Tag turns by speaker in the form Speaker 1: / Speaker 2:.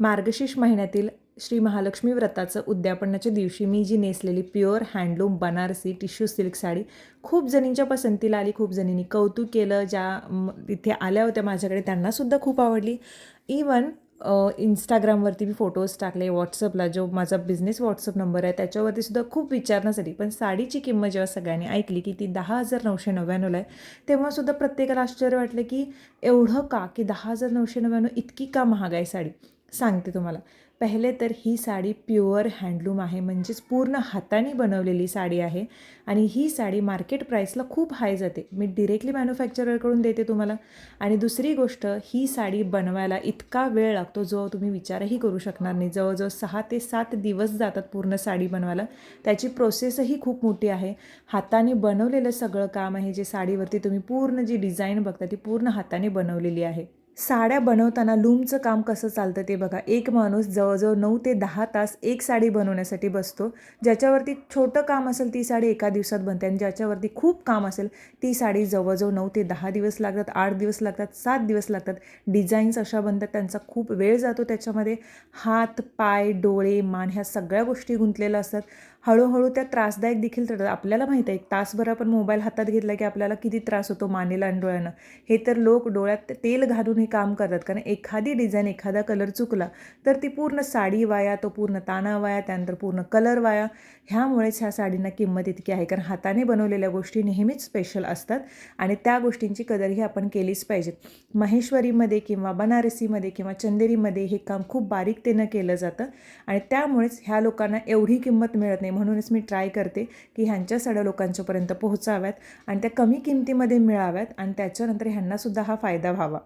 Speaker 1: मार्गशीर्ष महिन्यातील श्री महालक्ष्मी व्रताचं उद्यापनाच्या दिवशी मी जी नेसलेली pure handloom Banarasi tissue silk sari खूप जणींच्या पसंतीला आली खूप जणींनी कौतुक केलं ज्या तिथे आल्या होत्या माझ्याकडे त्यांनासुद्धा खूप आवडली. इवन इंस्टाग्रामवरती मी फोटोज टाकले व्हॉट्सअपला जो माझा बिझनेस व्हॉट्सअप नंबर आहे त्याच्यावरती सुद्धा खूप विचारण्यासाठी पण साडीची किंमत जेव्हा सगळ्यांनी ऐकली की ती दहा हजार नऊशे नव्याण्णवला आहे तेव्हासुद्धा प्रत्येकाला आश्चर्य वाटलं की एवढं का की दहा हजार नऊशे नव्याण्णव इतकी का महाग आहे साडी? सांगते तुम्हाला. पहिले तर ही साडी प्युअर हँडलूम आहे. म्हणजेच पूर्ण हाताने बनवलेली साडी आहे. आणि ही साडी मार्केट प्राईसला खूप हाय जाते. मी डिरेक्टली मॅन्युफॅक्चररकडून देते तुम्हाला. आणि दुसरी गोष्ट ही साडी बनवायला इतका वेळ लागतो जो तुम्ही विचारही करू शकणार नाही. जवळजवळ सहा ते सात दिवस जातात पूर्ण साडी बनवायला. त्याची प्रोसेसही खूप मोठी आहे. हाताने बनवलेलं सगळं काम आहे. जे साडीवरती तुम्ही पूर्ण जी डिझाईन बघता ती पूर्ण हाताने बनवलेली आहे. साड्या बनवताना लूमचं काम कसं चालतं ते बघा. एक माणूस जवळजवळ नऊ ते दहा तास एक साडी बनवण्यासाठी बसतो. ज्याच्यावरती छोटं काम असेल ती साडी एका दिवसात बनते आणि ज्याच्यावरती खूप काम असेल ती साडी जवळजवळ नऊ ते दहा दिवस लागतात आठ दिवस लागतात सात दिवस लागतात. डिझाईन्स अशा बनतात त्यांचा खूप वेळ जातो त्याच्यामध्ये. हात पाय डोळे मान ह्या सगळ्या गोष्टी गुंतलेल्या असतात. हळूहळू त्या त्रासदायक देखील ठरतात. आपल्याला माहीत आहे एक तासभर आपण मोबाईल हातात घेतला की आपल्याला किती त्रास होतो मानेला आणि डोळ्यानं. हे तर लोक डोळ्यात तेल घालून हे काम करतात. कारण एखादी डिझाईन एखादा कलर चुकला तर ती पूर्ण साडी वाया तो पूर्ण ताना वाया त्यानंतर पूर्ण कलर वाया ह्यामुळेच ह्या साडींना किंमत इतकी आहे. कारण हाताने बनवलेल्या गोष्टी नेहमीच स्पेशल असतात आणि त्या गोष्टींची कदरही आपण केलीच पाहिजेत महेश्वरीमध्ये किंवा बनारसीमध्ये किंवा चंदेरीमध्ये हे काम खूप बारीकतेनं केलं जातं आणि त्यामुळेच ह्या लोकांना एवढी किंमत मिळत नाही. म्हणूनच मी ट्राय करते की ह्यांच्या साड्या लोकांच्यापर्यंत पोहोचाव्यात आणि त्या कमी किमतीमध्ये मिळाव्यात आणि त्याच्यानंतर ह्यांनासुद्धा हा फायदा व्हावा.